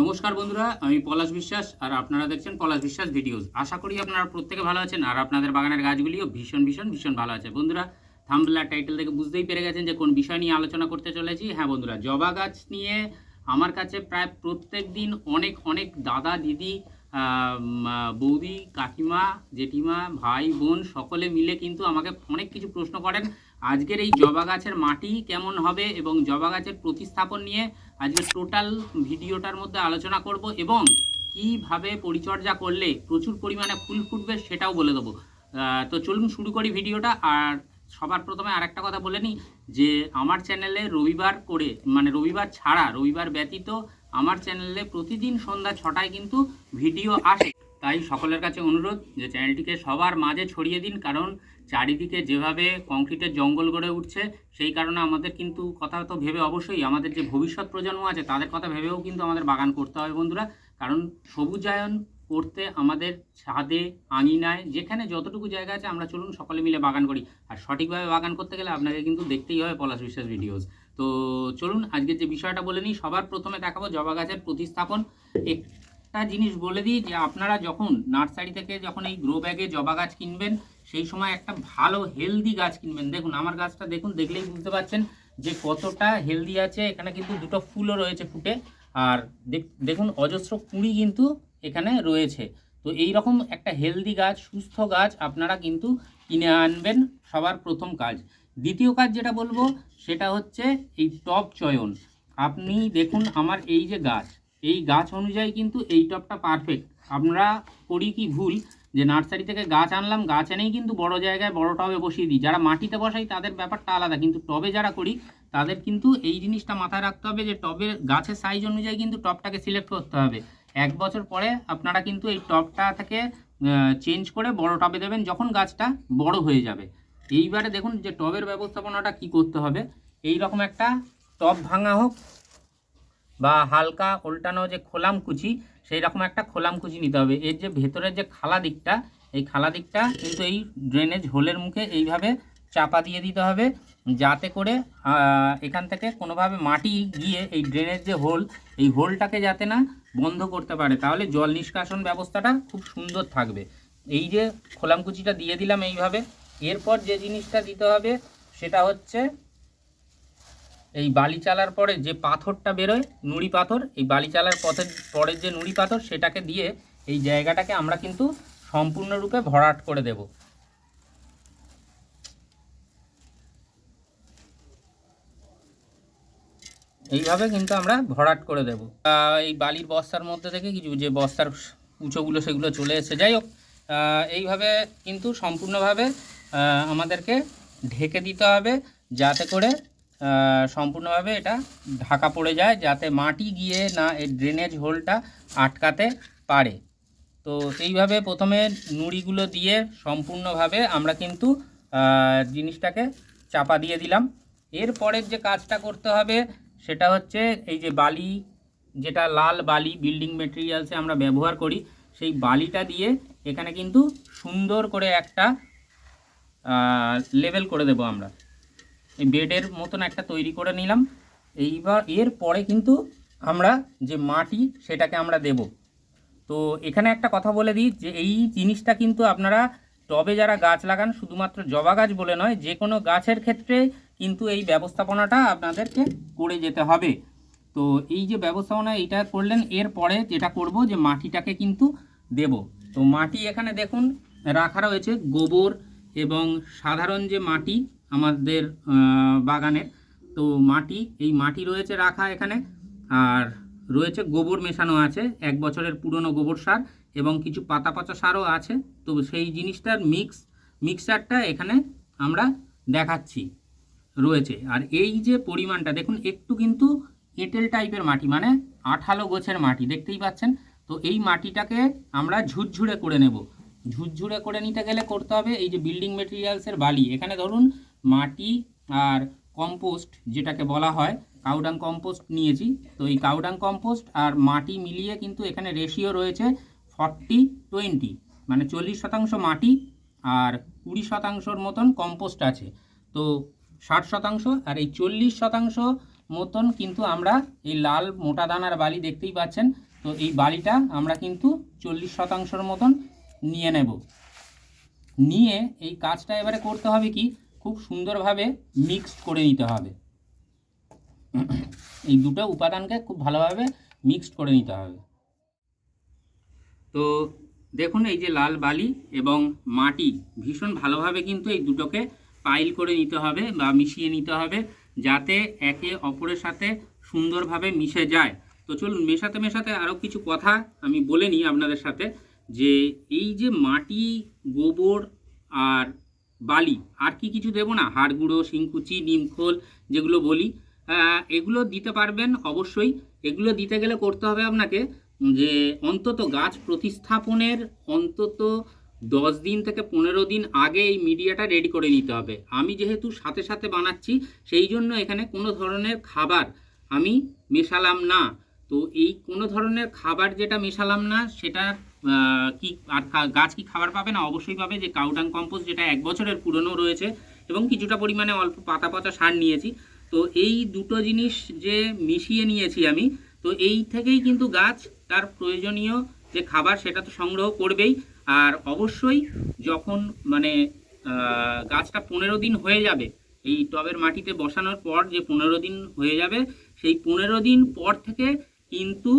নমস্কার বন্ধুরা, আমি পলাশ বিশ্বাস আর আপনারা দেখছেন পলাশ বিশ্বাস ভিডিওস। আশা করি আপনারা প্রত্যেকে ভালো আছেন আর আপনাদের বাগানের গাছগুলিও ভীষণ ভীষণ ভীষণ ভালো আছে। বন্ধুরা থাম্বলার টাইটেল থেকে বুঝতেই পেরে গেছেন যে কোন বিষয় নিয়ে আলোচনা করতে চলেছি। হ্যাঁ বন্ধুরা, জবা গাছ নিয়ে আমার কাছে প্রায় প্রত্যেক দিন অনেক অনেক দাদা, দিদি বৌদি, কাকিমা, জেঠিমা, ভাই, বোন সকলে মিলে কিন্তু আমাকে অনেক কিছু প্রশ্ন করেন। আজকের এই জবা গাছের মাটি কেমন হবে এবং জবা গাছের প্রতিস্থাপন নিয়ে আজকে টোটাল ভিডিওটার মধ্যে আলোচনা করব এবং কীভাবে পরিচর্যা করলে প্রচুর পরিমাণে ফুল ফুটবে সেটাও বলে দেবো। তো চলুন শুরু করি ভিডিওটা আর সবার প্রথমে আর একটা কথা বলে নিই যে আমার চ্যানেলে রবিবার করে মানে রবিবার ছাড়া, রবিবার ব্যতীত আমার চ্যানেলে প্রতিদিন সন্ধ্যা ছটায় কিন্তু ভিডিও আসে। তাই সকলের কাছে অনুরোধ যে চ্যানেলটিকে সবার মাঝে ছড়িয়ে দিন, কারণ চারিদিকে যেভাবে কংক্রিটের জঙ্গল গড়ে উঠছে, সেই কারণে আমাদের কিন্তু কথা তো ভেবে অবশ্যই আমাদের যে ভবিষ্যৎ প্রজন্ম আছে, তাদের কথা ভেবেও কিন্তু আমাদের বাগান করতে হবে বন্ধুরা। কারণ সবুজায়ন করতে আমাদের ছাদে, আঙিনায়, যেখানে যতটুকু জায়গা আছে, আমরা চলুন সকলে মিলে বাগান করি। আর সঠিকভাবে বাগান করতে গেলে আপনাকে কিন্তু দেখতেই হবে পলাশ বিশ্বাস ভিডিওস তো চলুন আজকের যে বিষয়টা বলে নিই, সবার প্রথমে দেখাবো জবা গাছের প্রতিস্থাপন। একটা জিনিস বলে দিই যে, আপনারা যখন নার্সারি থেকে যখন এই গ্রো ব্যাগে জবা গাছ কিনবেন সেই সময় একটা ভালো হেলদি গাছ কিনবেন। দেখুন, আমার গাছটা দেখুন, দেখলেই বুঝতে পারছেন যে কতটা হেলদি আছে। এখানে কিন্তু দুটো ফুলও রয়েছে ফুটে। আর দেখ- দেখুন, অজস্র কুঁড়ি কিন্তু এখানে রয়েছে। তো এই রকম একটা হেলদি গাছ, সুস্থ গাছ আপনারা কিন্তু কিনে আনবেন সবার প্রথম কাজ। দ্বিতীয় কাজ যেটা বলব, সেটা হচ্ছে এই টব চয়ন। আপনি দেখুন, আমার এই যে গাছ, এই গাছ অনুযায়ী কিন্তু এই টবটা পারফেক্ট আমরা করি কি ভুল যে নার্সারি থেকে গাছ আনলাম, গাছ এনেই কিন্তু বড় জায়গায় বড় টবে বসিয়ে দিই। যারা মাটিতে বসাই তাদের ব্যাপারটা আলাদা, কিন্তু টবে যারা করি তাদের কিন্তু এই জিনিসটা মাথায় রাখতে হবে যে টবের গাছের সাইজ অনুযায়ী কিন্তু টবটাকে সিলেক্ট করতে হবে। এক বছর পরে আপনারা কিন্তু এই টবটা থেকে চেঞ্জ করে বড় টবে দেবেন যখন গাছটা বড় হয়ে যাবে। এইবারে দেখুন যে টবের ব্যবস্থাপনাটা কি করতে হবে। এই রকম একটা টব ভাঙা হোক বা হালকা উল্টানো যে খোলাম কুচি, সেই রকম একটা খোলাম কুচি নিতে হবে। এর যে ভেতরের যে খালা দিকটা, এই খালা দিকটা কিন্তু এই ড্রেনেজ হোলের মুখে এইভাবে চাপা দিয়ে দিতে হবে, যাতে করে এখান থেকে কোনোভাবে মাটি গিয়ে এই ড্রেনের যে হোল এই হোলটাকে যাতে না বন্ধ করতে পারে। তাহলে জল নিষ্কাশন ব্যবস্থাটা খুব সুন্দর থাকবে। এই যে খোলামকুচিটা দিয়ে দিলাম এইভাবে, এরপর যে জিনিসটা দিতে হবে, সেটা হচ্ছে এই বালি চালার পরে যে পাথরটা বেরোয়, নুড়ি পাথর, এই বালি চালার পথের পরের যে নুড়ি পাথর, সেটাকে দিয়ে এই জায়গাটাকে আমরা কিন্তু সম্পূর্ণরূপে ভরাট করে দেব। এইভাবে কিন্তু আমরা ভরাট করে দেব। এই বালির বস্তার মধ্যে থেকে কিছু যে বস্তার উঁচোগুলো, সেগুলো চলে এসে যাই হোক এইভাবে কিন্তু সম্পূর্ণভাবে আমাদেরকে ঢেকে দিতে হবে, যাতে করে সম্পূর্ণভাবে এটা ঢাকা পড়ে যায় যাতে মাটি গিয়ে না এই ড্রেনেজ হোলটা আটকাতে পারে। তো এইভাবে প্রথমে নুড়িগুলো দিয়ে সম্পূর্ণভাবে আমরা কিন্তু জিনিসটাকে চাপা দিয়ে দিলাম। এরপরের যে কাজটা করতে হবে সেটা হচ্ছে এই যে বালি, যেটা লাল বালি বিল্ডিং মেটেরিয়ালসে আমরা ব্যবহার করি, সেই বালিটা দিয়ে এখানে কিন্তু সুন্দর করে একটা লেভেল করে দেব আমরা। এই বেডের মতন একটা তৈরি করে নিলাম। এইবার এর পরে কিন্তু আমরা যে মাটি, সেটাকে আমরা দেব। তো এখানে একটা কথা বলে দিই যে এই জিনিসটা কিন্তু আপনারা টবে যারা গাছ লাগান, শুধুমাত্র জবা গাছ বলে নয়, যে কোনো গাছের ক্ষেত্রে কিন্তু এই ব্যবস্থাপনাটা আপনাদেরকে করে যেতে হবে। তো এই যে ব্যবস্থাপনা এটা করলেন, এর পরে যেটা করব যে মাটিটাকে কিন্তু দেব। তো মাটি এখানে দেখুন, রাখা রয়েছে গোবর এবং সাধারণ যে মাটি আমাদের বাগানের। তো মাটি, এই মাটি রয়েছে রাখা এখানে। আর রয়েছে গোবর মেশানো আছে, এক বছরের পুরনো গোবর সার এবং কিছু পাতা পচা সারও আছে। তো সেই জিনিসটার মিক্স মিক্সারটা এখানে আমরা দেখাচ্ছি, রয়েছে। আর এই যে পরিমাণটা, দেখুন, একটু কিন্তু এঁটেল টাইপের মাটি মানে আঠালো গোছের মাটি, দেখতেই পাচ্ছেন? তো এই মাটিটাকে আমরা ঝুরঝুরে করে নেব। ঝুরঝুরে করে নিতে গেলে করতে হবে এই যে বিল্ডিং মেটেরিয়ালসের বালি। এখানে ধরুন মাটি আর কম্পোস্ট যেটাকে বলা হয় কাউডাং কম্পোস্ট নিয়েছি। তো এই কাউডাং কম্পোস্ট আর মাটি মিলিয়ে কিন্তু এখানে রেশিও রয়েছে ফর্টি টোয়েন্টি মানে চল্লিশ শতাংশ মাটি আর কুড়ি শতাংশর মতন কম্পোস্ট আছে। তো ষাট শতাংশ আর এই চল্লিশ শতাংশ মতন কিন্তু আমরা এই লাল মোটা দানার বালি দেখতেই পাচ্ছেন। তো এই বালিটা আমরা কিন্তু চল্লিশ শতাংশর মতন নিয়ে নেব। নিয়ে এই কাজটা এবারে করতে হবে কি? খুব সুন্দরভাবে মিক্সড করে নিতে হবে। এই দুটো উপাদানকে খুব ভালোভাবে মিক্সড করে নিতে হবে। তো দেখুন, এই যে লাল বালি এবং মাটি ভীষণ ভালোভাবে কিন্তু এই দুটোকে পাইল করে নিতে হবে বা মিশিয়ে নিতে হবে যাতে একে অপরের সাথে সুন্দরভাবে মিশে যায়। তো চলুন, মেশাতে মেশাতে আরও কিছু কথা আমি বলে নিই আপনাদের সাথে যে এই যে মাটি, গোবর আর বালি, আর কি কিছু দেবো না? হাড় গুঁড়ো শিংকুচি নিমখোল যেগুলো বলি। এগুলো দিতে পারবেন অবশ্যই। এগুলো দিতে গেলে করতে হবে আপনাকে যে অন্তত গাছ প্রতিস্থাপনের অন্তত দশ দিন থেকে পনেরো দিন আগে এই মিডিয়াটা রেডি করে নিতে হবে। আমি যেহেতু সাথে সাথে বানাচ্ছি, সেই জন্য এখানে কোনো ধরনের খাবার আমি মেশালাম না। তো এই কোনো ধরনের খাবার যেটা মেশালাম না, সেটা কি, আর গাছ কি খাবার পাবে না? অবশ্যই পাবে। যে কাউডাং কম্পোস্ট যেটা এক বছরের পুরনো রয়েছে এবং কিছুটা পরিমাণে অল্প পাতা পাতা সার নিয়েছি। তো এই দুটো জিনিস যে মিশিয়ে নিয়েছি আমি, তো এই থেকেই কিন্তু গাছ তার প্রয়োজনীয় যে খাবার সেটা তো সংগ্রহ করবেই। আর অবশ্যই যখন মানে গাছটা পনেরো দিন হয়ে যাবে, এই টবের মাটিতে বসানোর পর যে পনেরো দিন হয়ে যাবে, সেই পনেরো দিন পর থেকে কিন্তু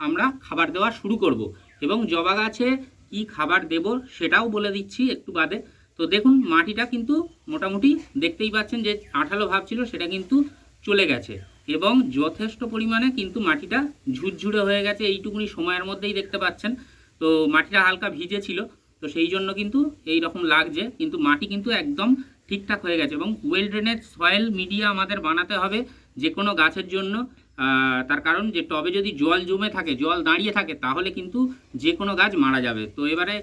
আমরা খাবার দেওয়া শুরু করব। এবং জবা গাছে কি খাবার দেব সেটাও বলে দিচ্ছি একটু বাদে। তো দেখুন, মাটিটা কিন্তু মোটামুটি দেখতেই পাচ্ছেন যে আঠালো ভাব ছিল, সেটা কিন্তু চলে গেছে। এবং যথেষ্ট পরিমাণে কিন্তু মাটিটা ঝুরঝুরে হয়ে গেছে, এইটুকুনি সময়ের মধ্যেই দেখতে পাচ্ছেন। তো মাটিটা হালকা ভিজে ছিল, তো সেই জন্য কিন্তু এই রকম লাগছে। কিন্তু মাটি কিন্তু একদম ঠিকঠাক হয়ে গেছে এবং ওয়েল ড্রেনেজ সয়েল মিডিয়া আমাদের বানাতে হবে যে কোনো গাছের জন্য। তার কারণ যে টবে যদি জল জমে থাকে, জল দাঁড়িয়ে থাকে, তাহলে কিন্তু যে কোনো গাছ মারা যাবে। তো এবারে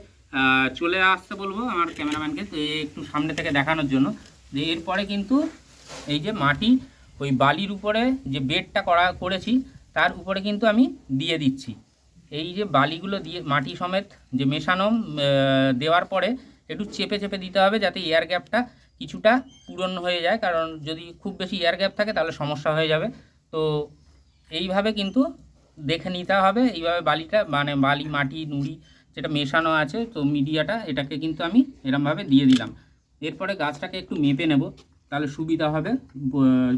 চলে আসতে বলব আমার ক্যামেরাম্যানকে, তো একটু সামনে থেকে দেখানোর জন্য। যে এরপরে কিন্তু এই যে মাটি, ওই বালির উপরে যে বেডটা করা, করেছি, তার উপরে কিন্তু আমি দিয়ে দিচ্ছি। এই যে বালিগুলো দিয়ে, মাটি সমেত যে মেশানো দেওয়ার পরে একটু চেপে চেপে দিতে হবে যাতে এয়ার গ্যাপটা কিছুটা পূরণ হয়ে যায়। কারণ যদি খুব বেশি এয়ার গ্যাপ থাকে, তাহলে সমস্যা হয়ে যাবে। তো এইভাবে কিন্তু দেখে নিতে হবে। এইভাবে বালিটা মানে বালি, মাটি, নুড়ি যেটা মেশানো আছে, তো মিডিয়াটা এটাকে কিন্তু আমি এরমভাবে দিয়ে দিলাম। এরপরে গাছটাকে একটু মেপে নেব, তাহলে সুবিধা হবে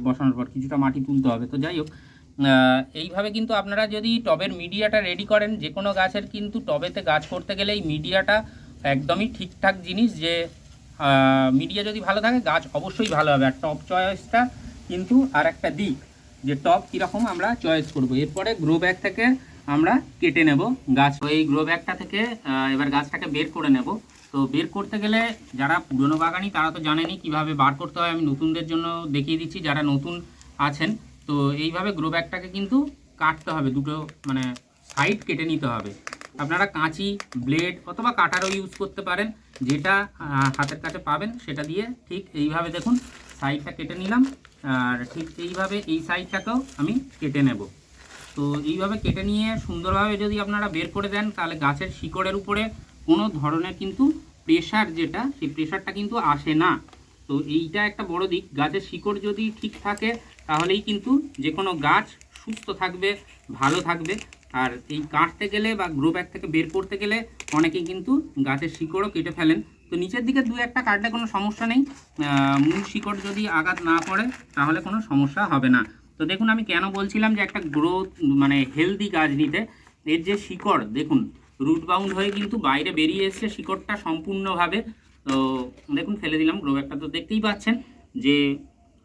বসানোর পর কিছুটা মাটি তুলতে হবে। তো যাই হোক এইভাবে কিন্তু আপনারা যদি টবের মিডিয়াটা রেডি করেন, যে কোনো গাছের কিন্তু টবেতে গাছ করতে গেলে এই মিডিয়াটা একদমই ঠিকঠাক জিনিস যে মিডিয়া যদি ভালো থাকে, গাছ অবশ্যই ভালো হবে। আর টপ চয়েসটা কিন্তু আর একটা দিক যে টপ কীরকম আমরা চয়েস করব। এরপরে গ্রো ব্যাগ থেকে আমরা কেটে নেব গাছ। এই গ্রো ব্যাগটা থেকে এবার গাছটাকে বের করে নেব। তো বের করতে গেলে যারা পুরনো বাগানি, তারা তো জানেনি কীভাবে বার করতে হয়। আমি নতুনদের জন্য দেখিয়ে দিচ্ছি যারা নতুন আছেন। তো এইভাবে গ্রো ব্যাগটাকে কিন্তু কাটতে হবে। দুটো মানে সাইড কেটে নিতে হবে। আপনারা কাঁচি ব্লেড অথবা কাটারও ইউজ করতে পারেন। যেটা হাতের কাছে পাবেন, সেটা দিয়ে ঠিক এইভাবে দেখুন সাইডটা কেটে নিলাম। আর ঠিক এইভাবে এই সাইডটাকেও আমি কেটে নেব। তো এইভাবে কেটে নিয়ে সুন্দরভাবে যদি আপনারা বের করে দেন, তাহলে গাছের শিকড়ের উপরে কোনো ধরনের কিন্তু প্রেশার যেটা, সেই প্রেশারটা কিন্তু আসে না। তো এইটা একটা বড় দিক। গাছের শিকড় যদি ঠিক থাকে, তাহলেই কিন্তু যে কোনো গাছ সুস্থ থাকবে, ভালো থাকবে। আর এই কাটতে গেলে বা গ্রো ব্যাগ থেকে বের করতে গেলে অনেকেই কিন্তু গাছের শিকড়ও কেটে ফেলেন। তো নিচের দিকে দু একটা কাটলে কোনো সমস্যা নেই। মূল শিকড় যদি আঘাত না পড়ে, তাহলে কোনো সমস্যা হবে না। তো দেখুন, আমি কেন বলছিলাম যে একটা গ্রোথ মানে হেলদি গাছ নিতে। এর যে শিকড়, দেখুন রুট বাউন্ড হয়ে কিন্তু বাইরে বেরিয়ে এসছে শিকড়টা সম্পূর্ণভাবে। তো দেখুন, ফেলে দিলাম গ্রো ব্যাগটা তো দেখতেই পাচ্ছেন যে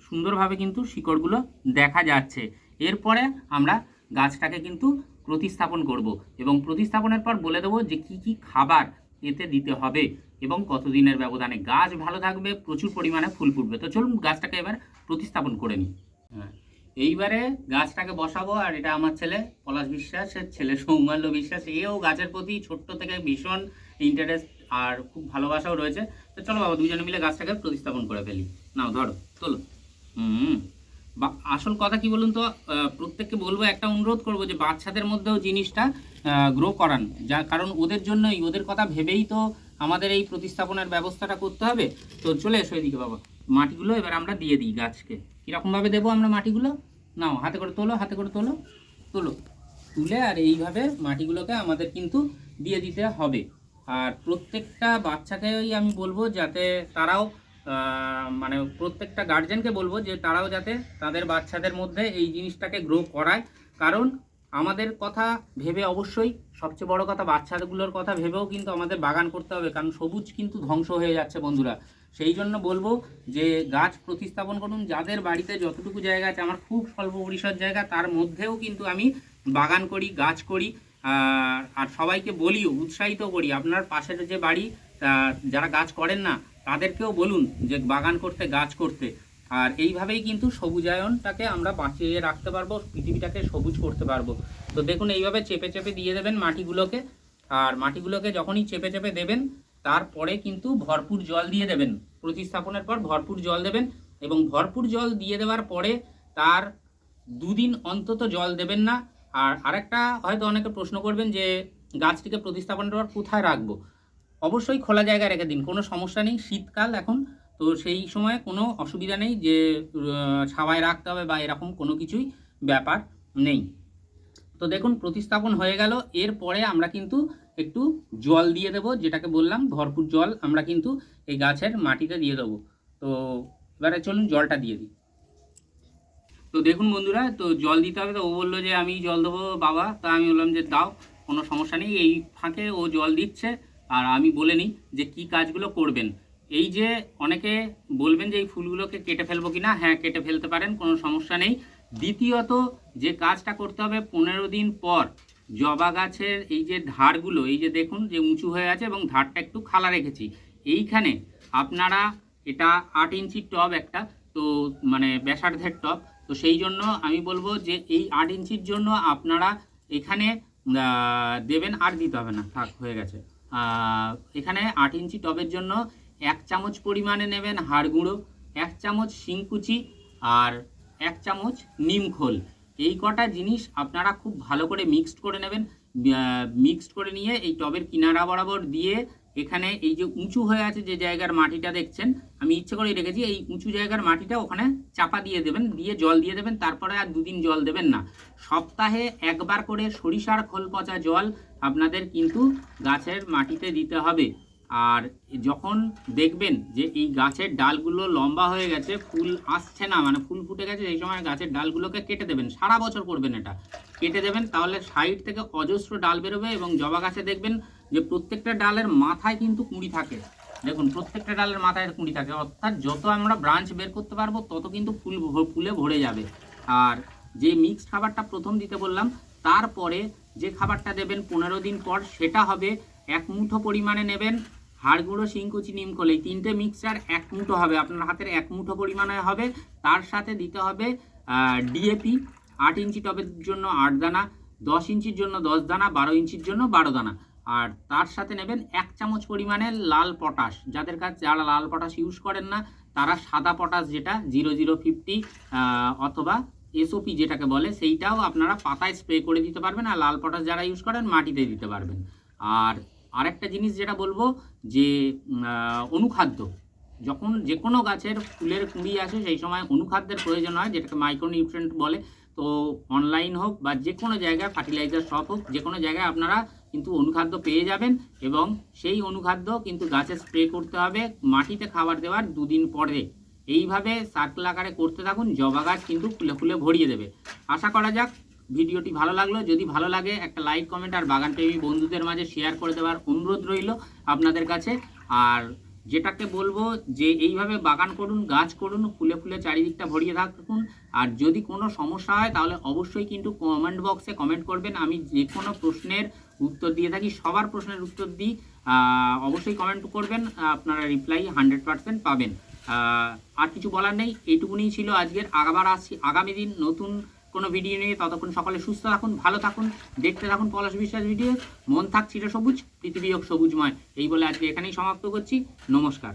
সুন্দরভাবে কিন্তু শিকড়গুলো দেখা যাচ্ছে। এরপরে আমরা গাছটাকে কিন্তু প্রতিস্থাপন করব এবং প্রতিস্থাপনের পর বলে দেবো যে কি কি খাবার এতে দিতে হবে। এবং কতদিনের ব্যবধানে গাছ ভালো থাকবে, প্রচুর পরিমাণে ফুল ফুটবে। তো চলুন গাছটাকে এবার প্রতিস্থাপন করে নিই। হ্যাঁ এইবারে গাছটাকে বসাবো, আর এটা আমার ছেলে পলাশ বিশ্বাসের ছেলে সৌমাল্য বিশ্বাস, এও গাছের প্রতি ছোট্ট থেকে ভীষণ ইন্টারেস্ট আর খুব ভালোবাসাও রয়েছে। তো চলো বাবা দুজনে মিলে গাছটাকে প্রতিস্থাপন করে ফেলি। নাও, ধরো, তোলো। হুম, বা, আসল কথা কি বলুন তো? প্রত্যেককে বলব একটা অনুরোধ করব যে বাচ্চাদের মধ্যেও জিনিসটা গ্রো করান। যা কারণ ওদের জন্যই, ওদের কথা ভেবেই তো আমাদের এই প্রতিস্থাপনের ব্যবস্থাটা করতে হবে। তো চলে এসো এদিকে বাবা। মাটিগুলো এবার আমরা দিয়ে দিই গাছকে। কীরকমভাবে দেবো আমরা মাটিগুলো? নাও, হাতে করে তোলো, হাতে করে তোলো তোলো। তুলে আর এইভাবে মাটিগুলোকে আমাদের কিন্তু দিয়ে দিতে হবে। আর প্রত্যেকটা বাচ্চাকেই আমি বলব যাতে তারাও মানে প্রত্যেকটা গার্জেনকে বলব যে তারাও যাতে তাদের বাচ্চাদের মধ্যে এই জিনিসটাকে গ্রো করায়। কারণ আমাদের কথা ভেবে অবশ্যই সবচেয়ে বড় কথা, বাচ্চাগুলোর কথা ভেবেও কিন্তু আমাদের বাগান করতে হবে, কারণ সবুজ কিন্তু ধ্বংস হয়ে যাচ্ছে বন্ধুরা। সেই জন্য বলব যে, গাছ প্রতিস্থাপন করুন, যাদের বাড়িতে যতটুকু জায়গা আছে, আমার খুব স্বল্প পরিসর জায়গা, তার মধ্যেও কিন্তু আমি বাগান করি, গাছ করি, আর সবাইকে বলিও, উৎসাহিত করি। আপনার পাশের যে বাড়ি যারা গাছ করেন না, তাদেরকেও বলুন যে, বাগান করতে, গাছ করতে। আর এইভাবেই কিন্তু সবুজায়নটাকে আমরা বাঁচিয়ে রাখতে পারব, পৃথিবীটাকে সবুজ করতে পারব। তো দেখুন, এইভাবে চেপে চেপে দিয়ে দেবেন মাটিগুলোকে। আর মাটিগুলোকে যখনই চেপে চেপে দেবেন, তারপরে কিন্তু ভরপুর জল দিয়ে দেবেন। প্রতিস্থাপনের পর ভরপুর জল দেবেন এবং ভরপুর জল দিয়ে দেওয়ার পরে তার দুদিন অন্তত জল দেবেন না। আর আরেকটা হয়তো অনেকে প্রশ্ন করবেন যে, গাছটিকে প্রতিস্থাপনের পর কোথায় রাখব? অবশ্যই খোলা জায়গায় রেখে দিন, কোনো সমস্যা নেই। শীতকাল এখন তো সেই সময় কোনো অসুবিধা নেই যে ছাওয়ায় রাখতে হবে বা এরকম কোনো কিছুই ব্যাপার নেই। তো দেখুন, প্রতিস্থাপন হয়ে গেল। এরপরে আমরা কিন্তু একটু জল দিয়ে দেবো, যেটাকে বললাম, ভরপুর জল আমরা কিন্তু এই গাছের মাটিতে দিয়ে দেবো। তো এবারে চলুন জলটা দিয়ে দিই। তো দেখুন বন্ধুরা, তো জল দিতে হবে। তো ও বলল যে, আমি জল দেবো, বাবা। তা আমি বললাম যে, দাও, কোনো সমস্যা নেই। এই ফাঁকে ও জল দিচ্ছে। আর আমি বলে নিই যে, কি কাজগুলো করবেন। এই যে অনেকে বলবেন যে এই ফুলগুলোকে কেটে ফেলব কি না হ্যাঁ কেটে ফেলতে পারেন, কোনো সমস্যা নেই। দ্বিতীয়ত, যে কাজটা করতে হবে পনেরো দিন পর, জবা গাছের এই যে ধারগুলো, এই যে দেখুন যে উঁচু হয়ে আছে এবং ধারটা একটু খালা রেখেছি। এইখানে আপনারা এটা আট ইঞ্চির টব একটা, তো মানে ব্যাসার্ধের টব, তো সেই জন্য আমি বলব যে এই আট ইঞ্চির জন্য আপনারা এখানে দেবেন আর দিতে হবে না। থাক, হয়ে গেছে। এখানে আট ইঞ্চি টবের জন্য এক চামচ পরিমাণে নেবেন হাড় গুঁড়ো, এক চামচ শিংকুচি আর এক চামচ নিমখোল এই কটা জিনিস আপনারা খুব ভালো করে মিক্সড করে নেবেন। মিক্সড করে নিয়ে এই টবের কিনারা বরাবর দিয়ে এখানে এই যে উঁচু হয়ে আছে যে জায়গার মাটিটা দেখছেন, আমি ইচ্ছে করেই রেখেছি এই উঁচু জায়গার মাটিটা ওখানে চাপা দিয়ে দেবেন, দিয়ে জল দিয়ে দেবেন, তারপরে আর দুদিন জল দেবেন না। সপ্তাহে একবার করে সরিষার খোল পচা জল আপনাদের কিন্তু গাছের মাটিতে দিতে হবে। আর যখন দেখবেন যে এই গাছের ডালগুলো লম্বা হয়ে গেছে, ফুল আসছে না মানে ফুল ফুটে গেছে, সেই সময় গাছের ডালগুলোকে কেটে দেবেন। সারা বছর করবেন এটা। কেটে দেবেন, তাহলে সাইড থেকে অজস্র ডাল বেরোবে এবং জবা গাছে দেখবেন যে প্রত্যেকটা ডালের মাথায় কিন্তু কুঁড়ি থাকে। দেখুন, প্রত্যেকটা ডালের মাথায় কুঁড়ি থাকে। অর্থাৎ যত আমরা ব্রাঞ্চ বের করতে পারব, তত কিন্তু ফুল ফুলে ভরে যাবে। আর যে মিক্সড খাবারটা প্রথম দিতে বললাম, তারপরে যে খাবারটা দেবেন পনেরো দিন পর, সেটা হবে এক মুঠো পরিমাণে নেবেন হাড় গুঁড়ো শিংকুচি নিমকল এই তিনটে মিক্সচার এক মুঠো হবে। আপনার হাতের এক মুঠো পরিমাণে হবে। তার সাথে দিতে হবে ডিএপি আট ইঞ্চি টবের জন্য আট দানা, দশ ইঞ্চির জন্য দশ দানা, বারো ইঞ্চির জন্য বারো দানা। আর তার সাথে নেবেন এক চামচ পরিমাণে লাল পটাশ। যাদের কাছে যারা লাল পটাশ ইউজ করেন না, তারা সাদা পটাশ যেটা জিরো জিরো ফিফটি অথবা এসওপি যেটাকে বলে, সেইটাও আপনারা পাতায় স্প্রে করে দিতে পারবেন। আর লাল পটাশ যারা ইউজ করেন, মাটিতে দিতে পারবেন। আর আরেকটা জিনিস যেটা বলব যে অনুখাদ্য। যখন যে কোনো গাছের ফুলের কুঁড়ি আসে, সেই সময় অনুখাদ্যের প্রয়োজন হয়, যেটাকে মাইক্রোনিউট্রেন্ট বলে। তো অনলাইন হোক বা যে কোনো জায়গায় ফার্টিলাইজার শপ হোক যে কোনো জায়গায় আপনারা কিন্তু অনুখাদ্য পেয়ে যাবেন এবং সেই অনুখাদ্য কিন্তু গাছে স্প্রে করতে হবে, মাটিতে খাবার দেওয়ার দুদিন পরে। এইভাবে সার্কেল আকারে করতে থাকুন, জবা গাছ কিন্তু ফুলে ফুলে ভরিয়ে দেবে। আশা করা যাক ভিডিওটি ভালো লাগল, যদি ভালো লাগে একটা লাইক কমেন্ট আর বাগান প্রেমী বন্ধুদের মাঝে শেয়ার করে দেওয়ার অনুরোধ রইল আপনাদের কাছে। আর যেটাকে বলব যে এইভাবে বাগান করুন, গাছ করুন, ফুলে ফুলে চারিদিকটা ভরিয়ে থাকুন। আর যদি কোনো সমস্যা হয় তাহলে অবশ্যই কিন্তু কমেন্ট বক্সে কমেন্ট করবেন। আমি যে কোনো প্রশ্নের উত্তর দিয়ে থাকি, সবার প্রশ্নের উত্তর দিই। অবশ্যই কমেন্ট করবেন, আপনারা রিপ্লাই হান্ড্রেড পার্সেন্ট পাবেন। আর কিছু বলার নেই এইটুকুনি ছিল আজকের। আগাবার আসছি আগামী দিন নতুন কোনো ভিডিও নিয়ে ততক্ষণ সকলে সুস্থ থাকুন, ভালো থাকুন, দেখতে থাকুন পলাশ বিশ্বাস ভিডিও মন থাক সবুজ পৃথিবী হোক সবুজময়। এই বলে আজকে এখানেই সমাপ্ত করছি। নমস্কার।